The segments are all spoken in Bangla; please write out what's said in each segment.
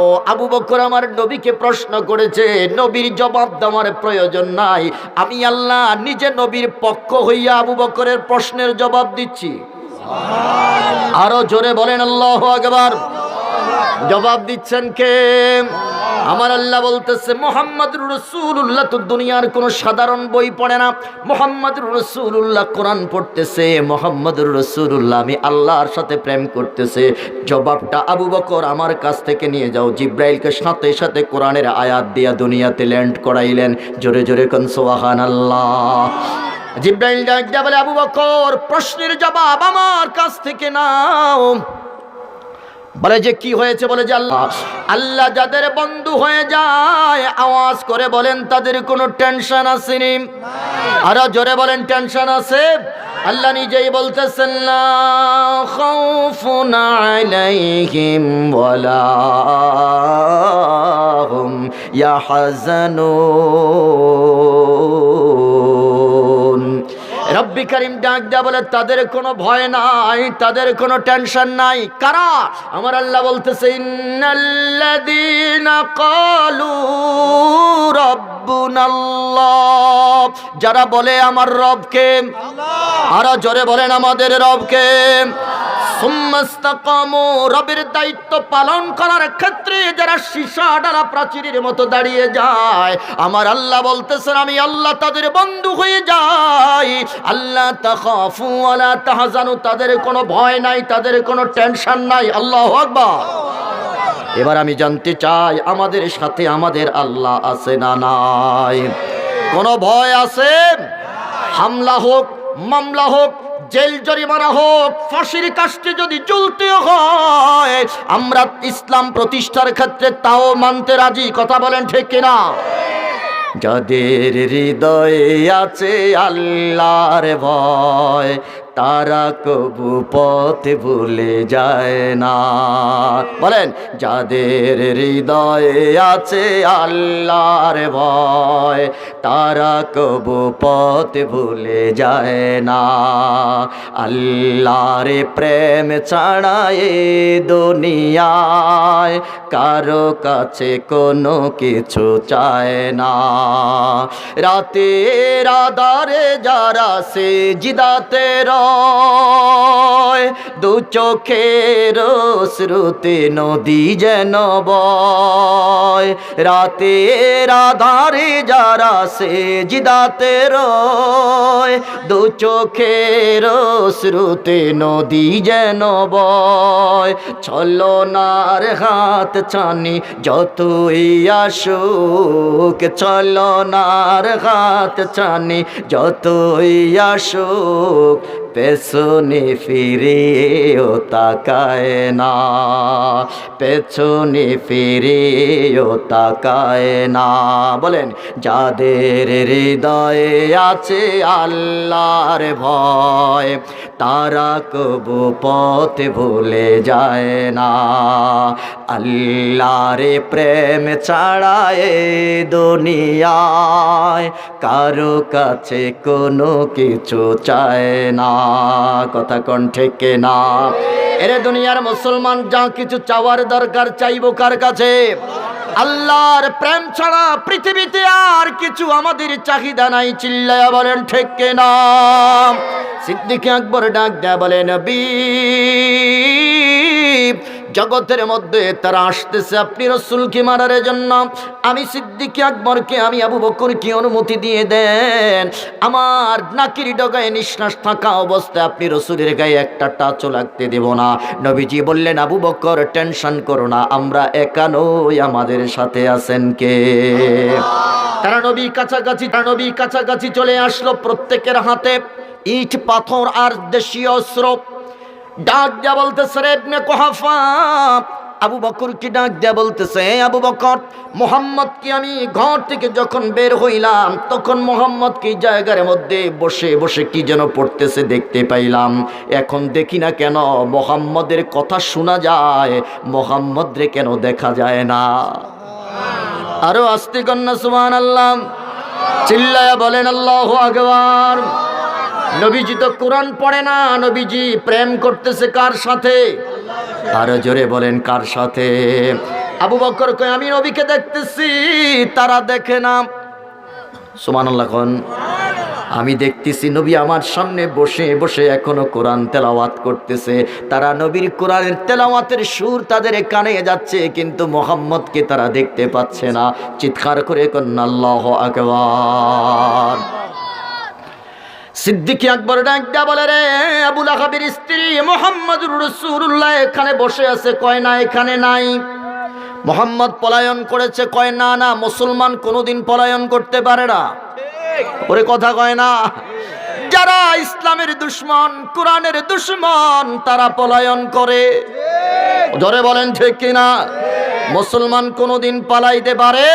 ও আবু বকর আমার নবীকে প্রশ্ন করেছে, নবীর জবাব দেওয়ার প্রয়োজন নাই। আমি আল্লাহ নিজে নবীর পক্ষ হইয়া আবু বকরের প্রশ্নের জবাব দিচ্ছি। আরও জোরে বলেন, আল্লাহ আকবার। জবাব দিচ্ছেন কে? আমার আল্লাহ বলতেছে মোহাম্মদ রসুল্লাহ তো দুনিয়ার কোনো সাধারণ বই পড়ে না। মোহাম্মদ রসুল্লাহ কোরআন পড়তেছে। মোহাম্মদ রসুল্লাহ আমি আল্লাহর সাথে প্রেম করতেছে। জবাবটা আবু বকর আমার কাছ থেকে নিয়ে যাও। জিব্রাইলকে সাথে সাথে কোরআনের আয়াত দিয়া দুনিয়াতে ল্যান্ড করাইলেন। জোরে জোরে কোন সোহান আল্লাহ জিব্রাইল ডাক বলে, আবু বকর, প্রশ্নের জবাব আমার কাছ থেকে নাও। বলে যে কি হয়েছে বলে যে আল্লাহ আল্লাহ যাদের বন্ধু হয়ে যায়, আওয়াজ করে বলেন তাদের কোনো টেনশন আসেনি। আরও জোরে বলেন, টেনশন আছে? আল্লাহ নিজেই বলতেছেন না খাউফুন আলাইহিম ওয়ালা হুম ইয়াহজানুন। করিম ডাক দেয়া বলে তাদের কোনো ভয় নাই তাদের কোনো টেনশন নাই। কারা? আমার আল্লাহ বলতেছে ইন্নাল্লাযীনা ক্বালু রাব্বুনাল্লাহ। যারা বলে আমার রবকে। আরও জোরে বলেন আমাদের রবকে। রবের দায়িত্ব পালন করার ক্ষেত্রে যারা সীসা ডালা প্রাচীরের মতো দাঁড়িয়ে যায় আমার আল্লাহ বলতেছেন আমি আল্লাহ তাদের বন্ধু হয়ে যাই। আল্লাহ তাখাফু ওয়ালা তাহজানু, তাদের কোনো ভয় নাই, তাদের কোনো টেনশন নাই। আল্লাহ আকবার। এবার আমি জানতে চাই, আমাদের সাথে আমাদের আল্লাহ আছে না নাই? কোনো ভয় আছে? হামলা হোক, মামলা হোক, জেল জরিমানা হোক, ফাঁসির কাস্টে যদি চলতে হয়, আমরা ইসলাম প্রতিষ্ঠার ক্ষেত্রে তাও মানতে রাজি। কথা বলেন ঠিক কিনা? যাদের হৃদয়ে আছে আল্লাহর ভয় তারা কবু পথ ভুলে যায় না। বলেন, যাদের হৃদয়ে আছে আল্লাহর ভয়, তারা কবু পথ ভুলে যায় না। আল্লাহর প্রেম ছাড়ায় দুনিয়ায় কারও কাছে কোনো কিছু চায় না। রাতের আধারে যারা সে জিদাতে রয় দু চোখের শ্রুতি নদী যেন বয়। রাতের আধারে যারা সে জিদাতে রয়, দু চোখের শ্রুতি নদী যেন বয়। ছলনার হাত ছানি যতই আসুক, ছলনার হাত ছানি যতই আসুক পেছনে ফিরেও তাকায় না পেছনে ফিরেও তাকায় না বলেন যাদের হৃদয়ে আছে আল্লাহর ভয়, তারা কবু পথ ভুলে যায় না। আল্লাহর প্রেম ছাড়ায় দুনিয়ায়, কারও কাছে কোনো কিছু চায় না। কথা কোন থেকে না এরে দুনিয়ার মুসলমান, যা কিছু চাওয়ার দরকার চাইব কার কাছে? আল্লাহর প্রেম ছাড়া পৃথিবীতে আর কিছু আমাদের চাহিদা নাই, চিল্লায়া বলেন ঠিক না সিদ্দিক আকবর ডাক দেয়া বলেন নবী জগতের মধ্যে তারা আসতেছে। আপনি রসুলকে মারার জন্য। আমি সিদ্দিকি আকবরকে, আমি আবু বকরকে অনুমতি দিয়ে দেন। আমার নাকির ডগায় নিঃশ্বাস থাকা অবস্থায় আপনি রসুলের গায়ে একটা টাচও লাগতে দেব না। নবীজি বললেন, আবু বকর, টেনশন করো না, আমরা একানোই আমাদের সাথে আছেন কে? তারা নবী কাছাকাছি, তারা নবী কাছাকাছি চলে আসলো প্রত্যেকের হাতে। ইট, পাথর আর দেশীয় অস্ত্র। ডাক দেয়া বলতেছে, রে ইবনে কুহাফা, আবু বকর কি ডাক দেয়া বলতেছে আবু বকর, মোহাম্মদ কি আমি ঘর থেকে যখন বের হইলাম, তখন মোহাম্মদ কি জায়গার মধ্যে বসে বসে কি যেন পড়তেছে দেখতে পাইলাম। এখন দেখি না কেন মোহাম্মদের কথা শোনা যায় মোহাম্মদ রে কেন দেখা যায় না। আরও আস্তে কন্যা সুমান আল্লাহ চিল্লায়া বলেন, আল্লাহ আকবার। নবীজি তো কোরআন পড়ে না, নবীজি প্রেম করতেছে কার সাথে? আরও জোরে বলেন, কার সাথে? আবু বকর কয়, আমি নবীকে দেখতেছি, তারা দেখে না। সুমান আল্লাহ আমি দেখতেছি নবী আমার সামনে বসে বসে এখনও কোরআন তেলাওয়াত করতেছে। তারা নবীর কোরআনের তেলাওয়াতের সুর তাদের কানে যাচ্ছে, কিন্তু মোহাম্মদকে তারা দেখতে পাচ্ছে না। চিৎকার করে কন্যা আল্লাহ আকবার। সিদ্দিকি আকবর ডাকটা বলে রে, আবুল আহাবের স্ত্রী মোহাম্মদুর রসুল্লাহ এখানে বসে আছে, কয় না, এখানে নাই। মোহাম্মদ পলায়ন করেছে, কয় না না, মুসলমান কোনোদিন পলায়ন করতে পারে না। ওরে কথা কয় না, যারা ইসলামের দুশ্মন, কোরআনের দুশ্মন, তারা পলায়ন করে। ধরে বলেন ঠিক কিনা? মুসলমান কোনোদিন পালাইতে পারে?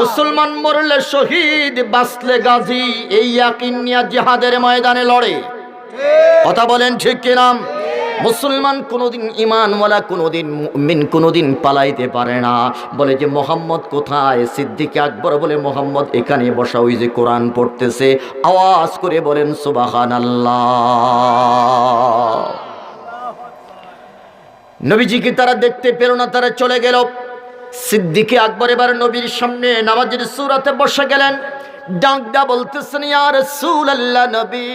মুসলমান মরলে শহীদ বাঁচলে গাজী এই ইয়াকিন নিয়া জিহাদের ময়দানে লড়ে। কথা বলেন ঠিক কিনা? মুসলমান কোনোদিন ইমানওয়ালা কোনোদিন মিন কোনোদিন পালাইতে পারে না। বলে যে মোহাম্মদ কোথায়? সিদ্দিকে আকবর বলে মোহাম্মদ এখানে বসা ওই যে কোরআন পড়তেছে। আওয়াজ করে বলেন সুবাহান আল্লাহ নবীজিকে তারা দেখতে পেল না, তারা চলে গেল। সিদ্দিকে আকবর এবার নবীর সামনে নামাজের সুরাতে বসে গেলেন। ডাকডা বলতেছেন ইয়ার সুল আল্লাহ নবী,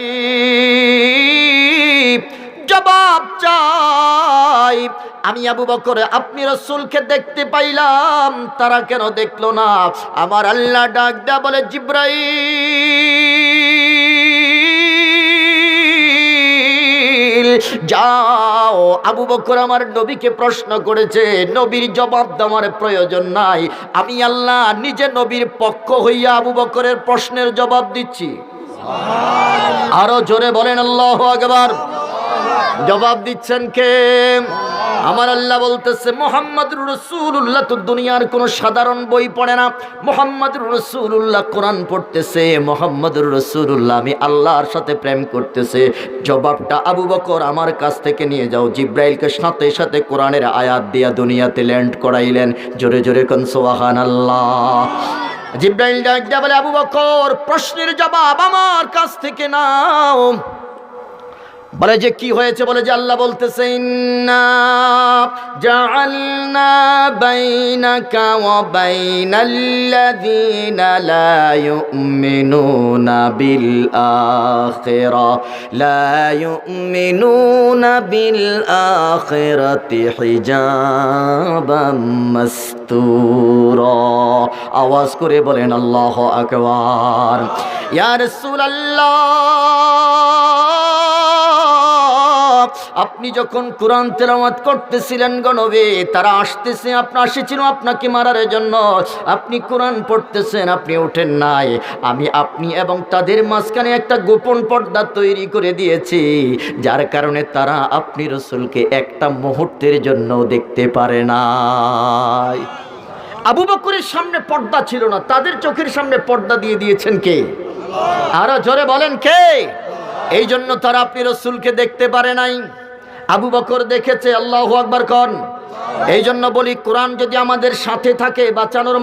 জবাব চাই। আমি আবু বকর, আপনি রসুলকে দেখতে পাইলাম, তারা কেন দেখল না? আমার আল্লাহ ডাকডা বলে, জিব্রাইল যাও, আবু বকর আমার নবীকে প্রশ্ন করেছে, নবীর জবাব দেওয়ার প্রয়োজন নাই। আমি আল্লাহ নিজে নবীর পক্ষ হইয়া আবু বকরের প্রশ্নের জবাব দিচ্ছি। আরও জোরে বলেন, আল্লাহ আকবার। জবাব দিচ্ছেন কে? আমার আল্লাহ বলতেছে মোহাম্মদ রসুল্লাহ তো দুনিয়ার কোনো সাধারণ বই পড়ে না। মোহাম্মদ রসুল্লাহ কোরআন পড়তেছে মোহাম্মদ রসুল্লাহ আমি আল্লাহর সাথে প্রেম করতেছে। জবাবটা আবু বকর আমার কাছ থেকে নিয়ে যাও। জিব্রাইলকে সাথে সাথে কোরআনের আয়াত দিয়া দুনিয়াতে ল্যান্ড করাইলেন। জোরে জোরে কোন সোহান আল্লাহ জিব্রাইল ডাক বলে, আবু বকর, প্রশ্নের জবাব আমার কাছ থেকে নাও। বলে যে, কি হয়েছে? বলে যে, আল্লাহ বলতেছে, ইন্না জাআলনা বাইনাকা ওয়া বাইনাল্লাযীনা লা ইউমিনুনা বিল আখিরা লা ইউমিনুনা বিল আখিরাতি হিজাবাম মাসতুরা। আওয়াজ করে বলেন, আল্লাহু আকবার। ইয়া রাসূলুল্লাহ আপনি যখন কোরআন তেলাওয়াত করতেছিলেন গণবে তারা আসতেছে আপনার আসেছিল আপনাকে মারার জন্য। আপনি কোরআন পড়তেছেন, আপনি ওঠেন নাই। আমি, আপনি এবং তাদের মাঝখানে একটা গোপন পর্দা তৈরি করে দিয়েছি, যার কারণে তারা আপনি রসুলকে একটা মুহূর্তের জন্য দেখতে পারে নাই। আবু বকরের সামনে পর্দা ছিল না, তাদের চোখের সামনে পর্দা দিয়ে দিয়েছেন কে? আরও জোরে বলেন কে? এই জন্য তারা আপনি রসুলকে দেখতে পারে নাই। আবু বকর দেখেছে, আল্লাহ আকবর কন। এই জন্য বলি, কোরআন যদি আমাদের সাথে থাকে, বাঁচানোর